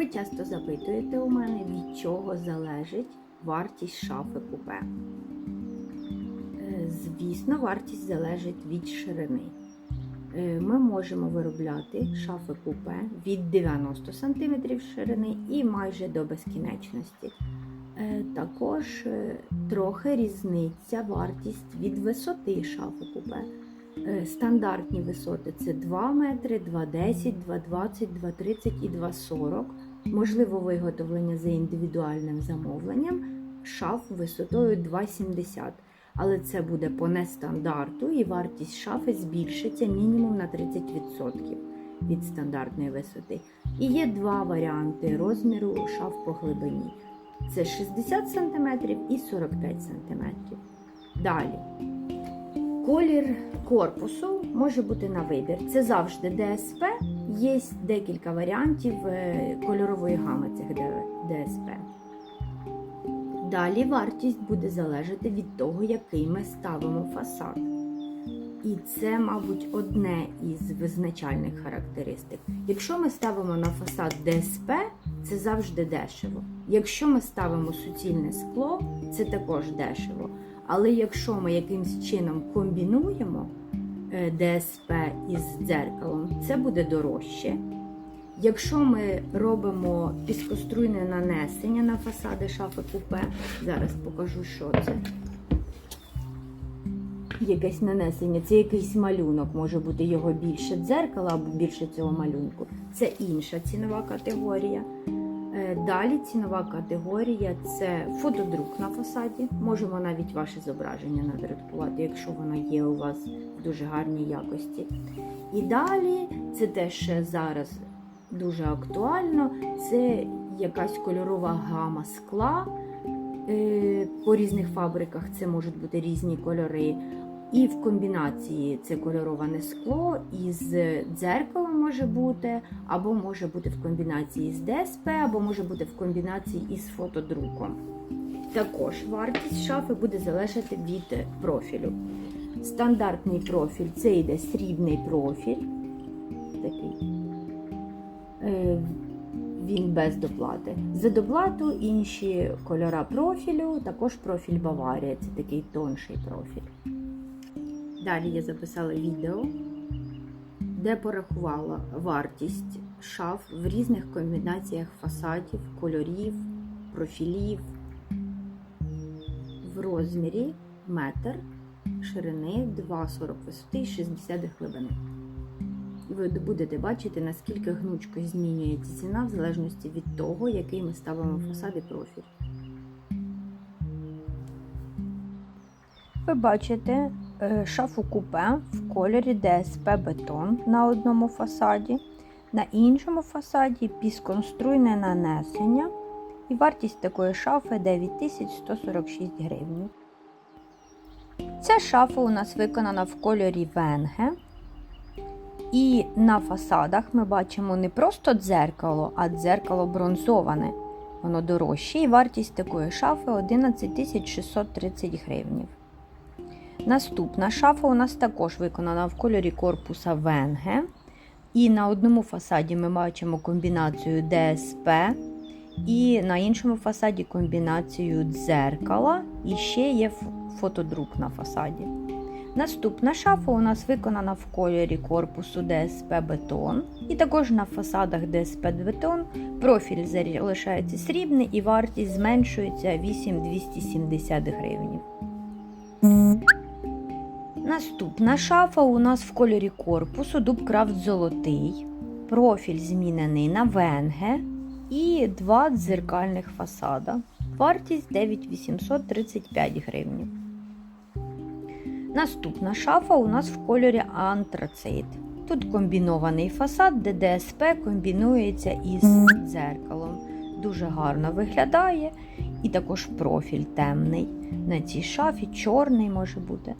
Ви часто запитуєте у мене, від чого залежить вартість шафи купе. Е, Звісно, вартість залежить від ширини. Е, Ми можемо виробляти шафи купе від 90 см ширини і майже до безкінечності. Е, Також трохи різниця вартість від висоти шафи купе. Стандартні висоти це 2 метри, 2,10, 2,20, 2,30 і 2,40. Можливо виготовлення за індивідуальним замовленням шаф висотою 2,70. Але це буде по нестандарту і вартість шафи збільшиться мінімум на 30% від стандартної висоти. І є два варіанти розміру шаф по глибині. Це 60 см і 45 см. Далі. Колір корпусу може бути на вибір. Це завжди ДСП. Є декілька варіантів е, кольорової гами цих ДСП. Далі вартість буде залежати від того, який ми ставимо фасад. І це, мабуть, одне із визначальних характеристик. Якщо ми ставимо на фасад ДСП, це завжди дешево. Якщо ми ставимо суцільне скло, це також дешево. Але якщо ми якимось чином комбінуємо ДСП із дзеркалом, це буде дорожче. Якщо ми робимо піскоструйне нанесення на фасади шафи купе, зараз покажу, що це. Якесь нанесення, це якийсь малюнок, може бути його більше дзеркала або більше цього малюнку. Це інша цінова категорія. Далі цінова категорія це фотодрук на фасаді. Можемо навіть ваше зображення надрукувати, якщо воно є у вас в дуже гарній якості. І далі це теж зараз дуже актуально. Це якась кольорова гама скла. Е, По різних фабриках це можуть бути різні кольори. І в комбінації це кольороване скло із дзеркалом може бути, або може бути в комбінації з ДСП, або може бути в комбінації із фотодруком. Також вартість шафи буде залежати від профілю. Стандартний профіль це йде срібний профіль. Такий. Е, Він без доплати. За доплату інші кольора профілю, також профіль Баварія, це такий тонший профіль. Далі я записала відео, де порахувала вартість шаф в різних комбінаціях фасадів, кольорів, профілів в розмірі метр ширини 2,40 висоти і 60 глибини. І ви будете бачити, наскільки гнучко змінюється ціна в залежності від того, який ми ставимо фасад і профіль. Ви бачите шафу купе в кольорі ДСП бетон на одному фасаді, на іншому фасаді пісконструйне нанесення. І вартість такої шафи 9146 гривень. Ця шафа у нас виконана в кольорі венге. І на фасадах ми бачимо не просто дзеркало, а дзеркало бронзоване. Воно дорожче, і вартість такої шафи 11 630 гривень. Наступна шафа у нас також виконана в кольорі корпуса Венге. І на одному фасаді ми бачимо комбінацію ДСП, і на іншому фасаді комбінацію дзеркала, і ще є фотодрук на фасаді. Наступна шафа у нас виконана в кольорі корпусу ДСП бетон. І також на фасадах ДСП бетон профіль залишається срібний і вартість зменшується 8270 гривень. Наступна шафа у нас в кольорі корпусу Дубкрафт золотий. Профіль змінений на венге і два дзеркальних фасада. Вартість 9835 гривень. Наступна шафа у нас в кольорі антрацит. Тут комбінований фасад, де ДСП комбінується із дзеркалом. Дуже гарно виглядає. І також профіль темний. На цій шафі чорний може бути.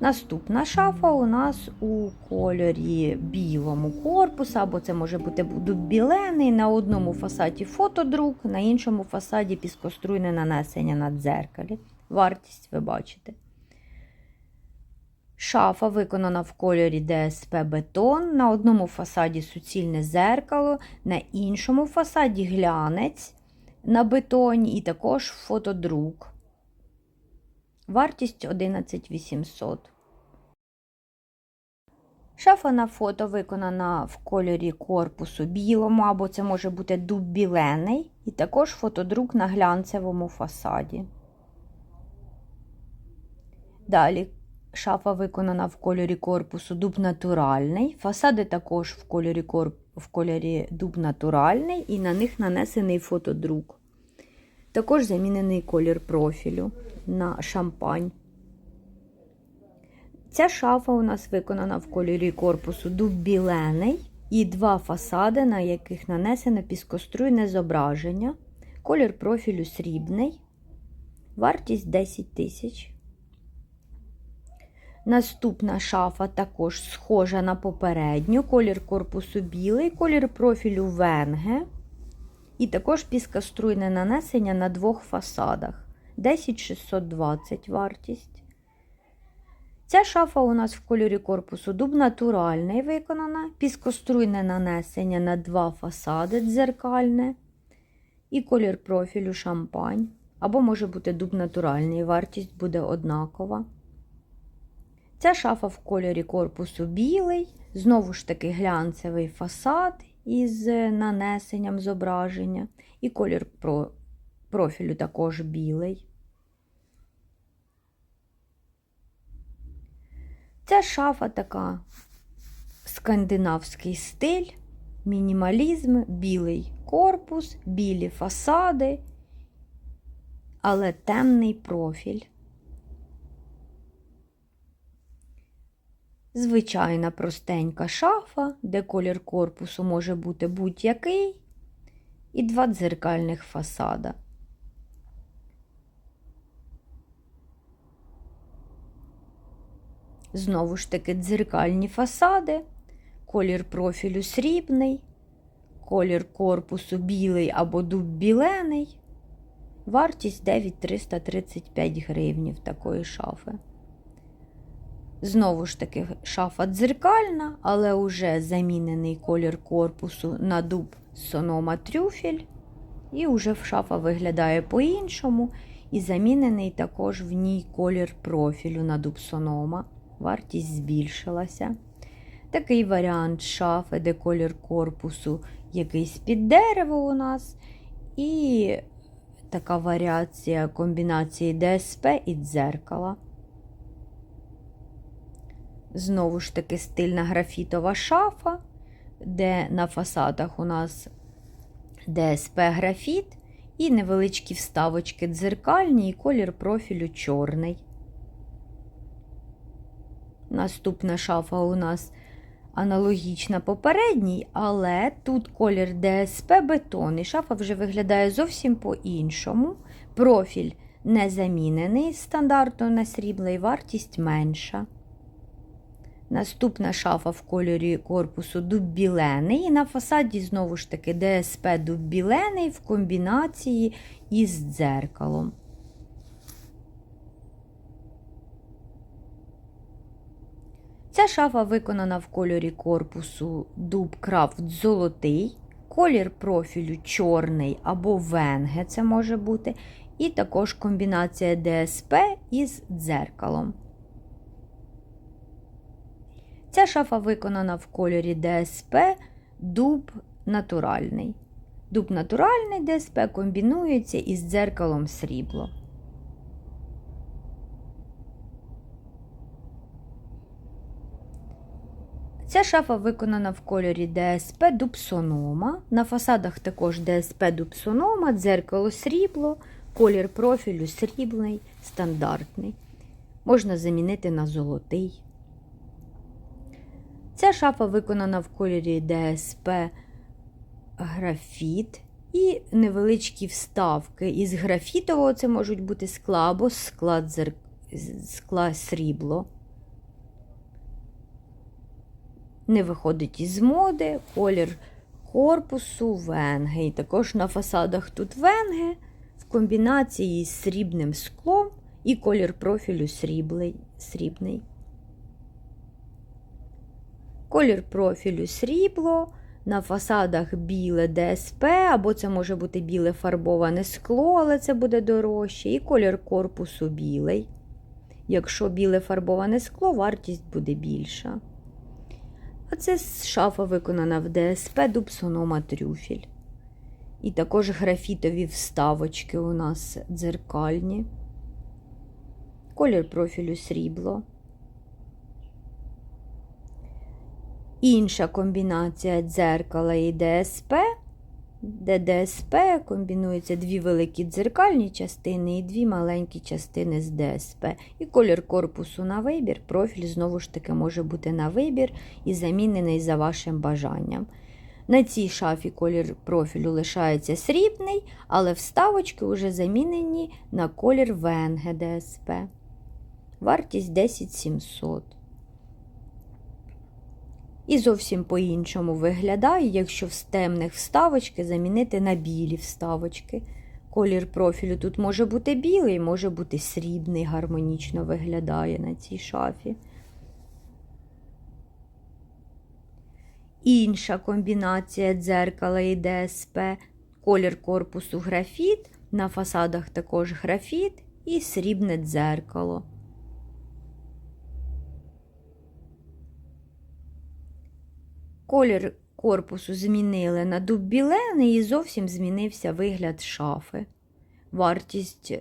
Наступна шафа у нас у кольорі білому корпусу, або це може бути білений. На одному фасаді фотодрук, на іншому фасаді піскоструйне нанесення на дзеркалі. Вартість ви бачите. Шафа виконана в кольорі ДСП бетон. На одному фасаді суцільне зеркало, на іншому фасаді глянець на бетоні і також фотодрук. Вартість 11 800. Шафа на фото виконана в кольорі корпусу білому, або це може бути дуб білений, і також фотодрук на глянцевому фасаді. Далі шафа виконана в кольорі корпусу дуб натуральний. Фасади також в кольорі, корп... в кольорі дуб натуральний, і на них нанесений фотодрук. Також замінений колір профілю на шампань. Ця шафа у нас виконана в кольорі корпусу дуб білений і два фасади, на яких нанесено піскоструйне зображення. Колір профілю срібний. Вартість 10 тисяч. Наступна шафа також схожа на попередню. Колір корпусу білий, колір профілю венге. І також піскоструйне нанесення на двох фасадах. 10620 вартість. Ця шафа у нас в кольорі корпусу дуб натуральний виконана, піскоструйне нанесення на два фасади дзеркальне. І колір профілю шампань. Або може бути дуб натуральний, вартість буде однакова. Ця шафа в кольорі корпусу білий, знову ж таки глянцевий фасад із нанесенням зображення. І колір профілю також білий. Ця шафа така скандинавський стиль, мінімалізм, білий корпус, білі фасади, але темний профіль. Звичайна простенька шафа, де колір корпусу може бути будь-який, і два дзеркальних фасада. Знову ж таки, дзеркальні фасади, колір профілю срібний, колір корпусу білий або дуб білений. Вартість 9335 гривнів такої шафи. Знову ж таки, шафа дзеркальна, але вже замінений колір корпусу на дуб сонома трюфель. І вже шафа виглядає по-іншому. І замінений також в ній колір профілю на дуб сонома. Вартість збільшилася. Такий варіант шафи, де колір корпусу якийсь під дерево у нас. І така варіація комбінації ДСП і дзеркала. Знову ж таки, стильна графітова шафа, де на фасадах у нас ДСП графіт і невеличкі вставочки дзеркальні, і колір профілю чорний. Наступна шафа у нас аналогічна попередній, але тут колір ДСП бетон. І шафа вже виглядає зовсім по-іншому. Профіль не замінений стандартно на срібло і вартість менша. Наступна шафа в кольорі корпусу дуб-білений. І на фасаді, знову ж таки, ДСП дуб-білений в комбінації із дзеркалом. Ця шафа виконана в кольорі корпусу дуб крафт золотий, колір профілю чорний або венге це може бути, і також комбінація ДСП із дзеркалом. Ця шафа виконана в кольорі ДСП дуб натуральний. Дуб натуральний ДСП комбінується із дзеркалом срібло. Ця шафа виконана в кольорі ДСП дубсонома. На фасадах також ДСП дубсонома, дзеркало срібло, колір профілю срібний, стандартний. Можна замінити на золотий. Ця шафа виконана в кольорі ДСП графіт і невеличкі вставки. Із графітового це можуть бути скла або скла, дзер... скла срібло. Не виходить із моди, колір корпусу венги. І також на фасадах тут венги в комбінації з срібним склом і колір профілю сріблий, срібний. Колір профілю срібло, на фасадах біле ДСП, або це може бути біле фарбоване скло, але це буде дорожче. І колір корпусу білий. Якщо біле фарбоване скло, вартість буде більша. А це шафа виконана в ДСП дубсонома трюфіль. І також графітові вставочки у нас дзеркальні. Колір профілю срібло. Інша комбінація дзеркала і ДСП, де ДСП комбінуються дві великі дзеркальні частини і дві маленькі частини з ДСП. І колір корпусу на вибір, профіль знову ж таки може бути на вибір і замінений за вашим бажанням. На цій шафі колір профілю лишається срібний, але вставочки вже замінені на колір ВНГ ДСП. Вартість 10 700. І зовсім по-іншому виглядає, якщо з темних вставочки замінити на білі вставочки. Колір профілю тут може бути білий, може бути срібний, гармонічно виглядає на цій шафі. Інша комбінація дзеркала і ДСП, колір корпусу графіт, на фасадах також графіт і срібне дзеркало. Колір корпусу змінили на дуб білений і зовсім змінився вигляд шафи. Вартість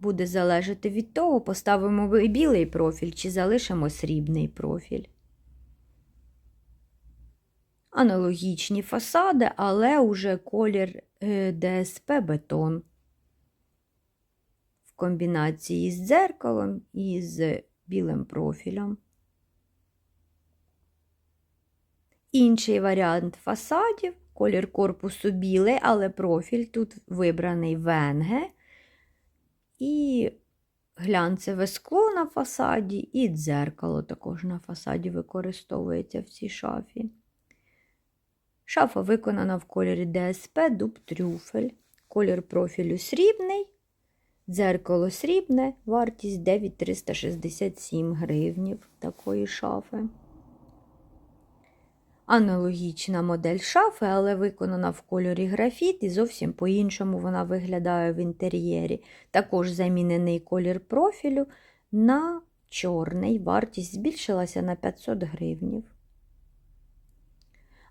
буде залежати від того, поставимо ви білий профіль чи залишимо срібний профіль. Аналогічні фасади, але уже колір е, ДСП бетон. В комбінації з дзеркалом і з білим профілем. Інший варіант фасадів, колір корпусу білий, але профіль тут вибраний ВНГ. І глянцеве скло на фасаді, і дзеркало також на фасаді використовується в цій шафі. Шафа виконана в кольорі ДСП дуб трюфель. Колір профілю срібний, дзеркало срібне, вартість 9367 гривнів такої шафи. Аналогічна модель шафи, але виконана в кольорі графіт і зовсім по-іншому вона виглядає в інтер'єрі. Також замінений колір профілю на чорний. Вартість збільшилася на 500 гривнів.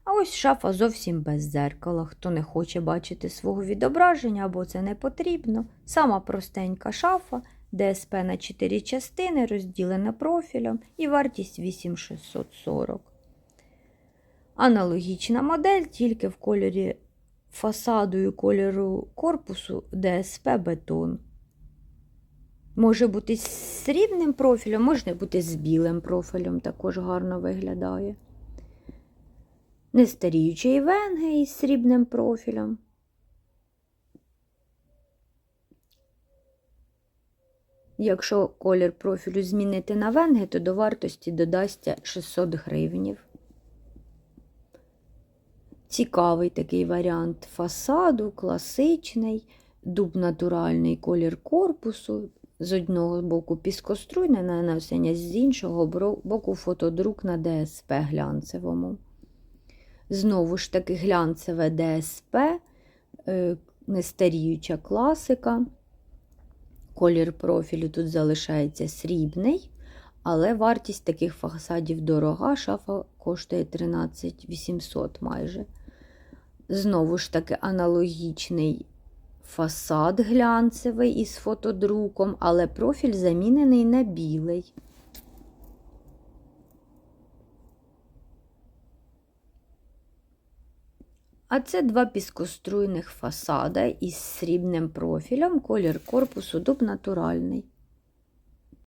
А ось шафа зовсім без зеркала. Хто не хоче бачити свого відображення або це не потрібно. Сама простенька шафа, ДСП на 4 частини, розділена профілем і вартість 8640. Аналогічна модель, тільки в кольорі фасаду і кольору корпусу ДСП бетон. Може бути з срібним профілем, може бути з білим профілем, також гарно виглядає. Нестаріючий венги із срібним профілем. Якщо колір профілю змінити на венги, то до вартості додасться 600 гривнів. Цікавий такий варіант фасаду, класичний, дуб натуральний колір корпусу. З одного боку піскоструйне нанесення, з іншого боку фотодрук на ДСП глянцевому. Знову ж таки, глянцеве ДСП, е, нестаріюча класика. Колір профілю тут залишається срібний, але вартість таких фасадів дорога, шафа коштує 13 800 майже. Знову ж таки, аналогічний фасад глянцевий із фотодруком, але профіль замінений на білий. А це два піскоструйних фасада із срібним профілем, колір корпусу дуб натуральний.